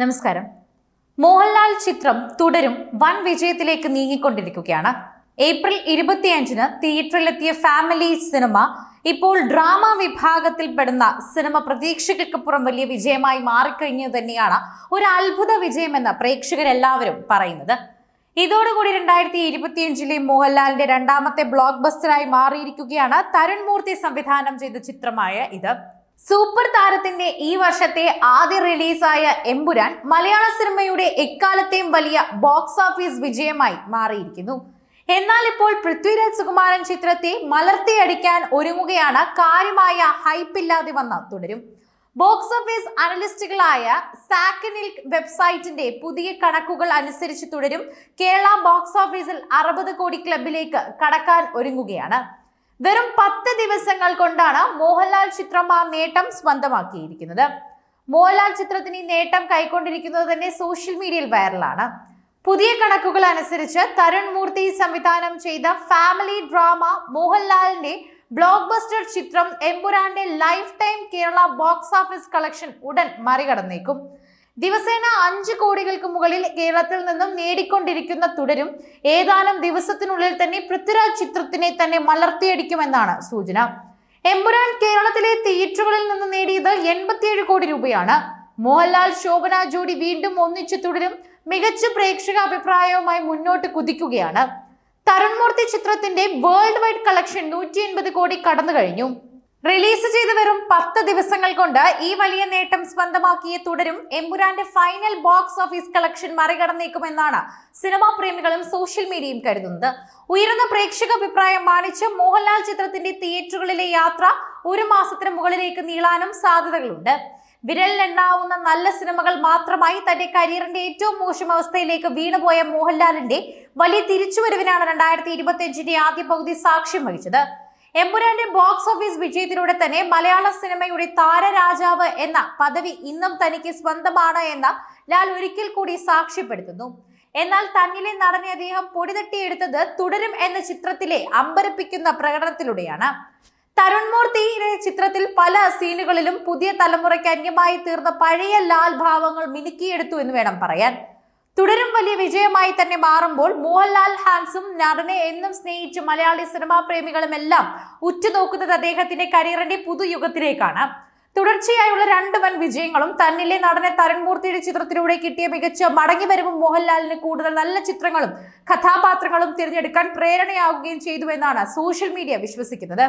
നമസ്കാരം. മോഹൻലാൽ ചിത്രം തുടരും വൻ വിജയത്തിലേക്ക് നീങ്ങിക്കൊണ്ടിരിക്കുകയാണ്. ഏപ്രിൽ ഇരുപത്തിയഞ്ചിന് തിയേറ്ററിലെത്തിയ ഫാമിലി സിനിമ ഇപ്പോൾ ഡ്രാമ വിഭാഗത്തിൽപ്പെടുന്ന സിനിമ പ്രതീക്ഷകൾക്ക് പുറം വലിയ വിജയമായി മാറിക്കഴിഞ്ഞു തന്നെയാണ് ഒരു അത്ഭുത വിജയമെന്ന് പ്രേക്ഷകരെല്ലാവരും പറയുന്നത്. ഇതോടുകൂടി രണ്ടായിരത്തി ഇരുപത്തിയഞ്ചിലെ മോഹൻലാലിന്റെ രണ്ടാമത്തെ ബ്ലോക്ക് ബസ്റ്ററായി മാറിയിരിക്കുകയാണ് തരുൺ മൂർത്തി സംവിധാനം ചെയ്ത ചിത്രമായ ഇത്. സൂപ്പർ താരത്തിന്റെ ഈ വർഷത്തെ ആദ്യ റിലീസായ എമ്പുരാൻ മലയാള സിനിമയുടെ എക്കാലത്തെയും വലിയ ബോക്സ് ഓഫീസ് വിജയമായി മാറിയിരിക്കുന്നു. എന്നാൽ ഇപ്പോൾ പൃഥ്വിരാജ് സുകുമാരൻ ചിത്രത്തെ മലർത്തിയടിക്കാൻ ഒരുങ്ങുകയാണ് കാര്യമായ ഹൈപ്പ് ഇല്ലാതെ വന്ന തുടരും. ബോക്സ് ഓഫീസ് അനലിസ്റ്റുകളായ സാക്കനിൽ വെബ്സൈറ്റിന്റെ പുതിയ കണക്കുകൾ അനുസരിച്ച് തുടരും. കേരള ബോക്സ് ഓഫീസിൽ അറുപത് കോടി ക്ലബിലേക്ക് കടക്കാൻ ഒരുങ്ങുകയാണ്. വെറും പത്ത് ദിവസങ്ങൾ കൊണ്ടാണ് മോഹൻലാൽ ചിത്രം ആ നേട്ടം സ്വന്തമാക്കിയിരിക്കുന്നത്. മോഹൻലാൽ ചിത്രത്തിന് ഈ നേട്ടം കൈക്കൊണ്ടിരിക്കുന്നത് തന്നെ സോഷ്യൽ മീഡിയയിൽ വൈറലാണ്. പുതിയ കണക്കുകൾ അനുസരിച്ച് തരുൺ മൂർത്തി സംവിധാനം ചെയ്ത ഫാമിലി ഡ്രാമ മോഹൻലാലിന്റെ ബ്ലോക്ക് ബസ്റ്റർ ചിത്രം എമ്പുരാന്റെ lifetime Kerala box office collection ഉടൻ മറികടന്നേക്കും. ദിവസേന അഞ്ച് കോടികൾക്ക് മുകളിൽ കേരളത്തിൽ നിന്നും നേടിക്കൊണ്ടിരിക്കുന്ന തുടരും. ഏതാനും ദിവസത്തിനുള്ളിൽ തന്നെ പൃഥ്വിരാജ് ചിത്രത്തിനെ തന്നെ മലർത്തിയടിക്കുമെന്നാണ് സൂചന. എമ്പുരാൻ കേരളത്തിലെ തിയേറ്ററുകളിൽ നിന്ന് നേടിയത് എൺപത്തിയേഴ് കോടി രൂപയാണ്. മോഹൻലാൽ ശോഭന ജോഡി വീണ്ടും ഒന്നിച്ചു തുടരും. മികച്ച പ്രേക്ഷക അഭിപ്രായവുമായി മുന്നോട്ട് കുതിക്കുകയാണ്. തരുൺമൂർത്തി ചിത്രത്തിന്റെ വേൾഡ് വൈഡ് കളക്ഷൻ നൂറ്റി എൺപത് കോടി കടന്നു കഴിഞ്ഞു റിലീസ് ചെയ്ത് വെറും പത്ത് ദിവസങ്ങൾ കൊണ്ട് ഈ വലിയ നേട്ടം സ്വന്തമാക്കിയ തുടരും. എമ്പുരാന്റെ ഫൈനൽ ബോക്സ് ഓഫീസ് കളക്ഷൻ മറികടന്നേക്കുമെന്നാണ് സിനിമാ പ്രേമികളും സോഷ്യൽ മീഡിയയും കരുതുന്നത്. ഉയർന്ന പ്രേക്ഷക അഭിപ്രായം മാനിച്ച് മോഹൻലാൽ ചിത്രത്തിന്റെ തിയേറ്ററുകളിലെ യാത്ര ഒരു മാസത്തിന് മുകളിലേക്ക് നീളാനും സാധ്യതകളുണ്ട്. വിരലിലെണ്ണാവുന്ന നല്ല സിനിമകൾ മാത്രമായി തന്റെ കരിയറിന്റെ ഏറ്റവും മോശം അവസ്ഥയിലേക്ക് വീണുപോയ മോഹൻലാലിന്റെ വലിയ തിരിച്ചുവരവിനാണ് രണ്ടായിരത്തി ഇരുപത്തിയഞ്ചിന്റെ ആദ്യ പകുതി സാക്ഷ്യം വഹിച്ചത്. എമ്പുരാന്റെ ബോക്സ് ഓഫീസ് വിജയത്തിലൂടെ തന്നെ മലയാള സിനിമയുടെ താരരാജാവ് എന്ന പദവി ഇന്നും തനിക്ക് സ്വന്തമാണ് എന്ന് ലാൽ ഒരിക്കൽ കൂടി സാക്ഷ്യപ്പെടുത്തുന്നു. എന്നാൽ തന്നിലെ നടനെ അദ്ദേഹം പൊടിതട്ടിയെടുത്തത് തുടരും എന്ന ചിത്രത്തിലെ അമ്പരപ്പിക്കുന്ന പ്രകടനത്തിലൂടെയാണ്. തരുൺ മൂർത്തിയുടെ ചിത്രത്തിൽ പല സീനുകളിലും പുതിയ തലമുറയ്ക്ക് അന്യമായി തീർന്ന പഴയ ലാൽ ഭാവങ്ങൾ മിനുക്കിയെടുത്തു എന്ന് വേണം പറയാൻ. തുടരും വലിയ വിജയമായി തന്നെ മാറുമ്പോൾ മോഹൻലാൽ ഹാൻസും നടനെ എന്നും സ്നേഹിച്ച് മലയാളി സിനിമാ പ്രേമികളും എല്ലാം ഉറ്റുനോക്കുന്നത് അദ്ദേഹത്തിന്റെ കരിയറിന്റെ പുതുയുഗത്തിലേക്കാണ്. തുടർച്ചയായുള്ള രണ്ട് വൻ വിജയങ്ങളും തന്നിലെ നടനെ തരൺമൂർത്തിയുടെ ചിത്രത്തിലൂടെ കിട്ടിയ മികച്ച മടങ്ങി വരവും മോഹൻലാലിന് കൂടുതൽ നല്ല ചിത്രങ്ങളും കഥാപാത്രങ്ങളും തിരഞ്ഞെടുക്കാൻ പ്രേരണയാവുകയും ചെയ്തു എന്നാണ് സോഷ്യൽ മീഡിയ വിശ്വസിക്കുന്നത്.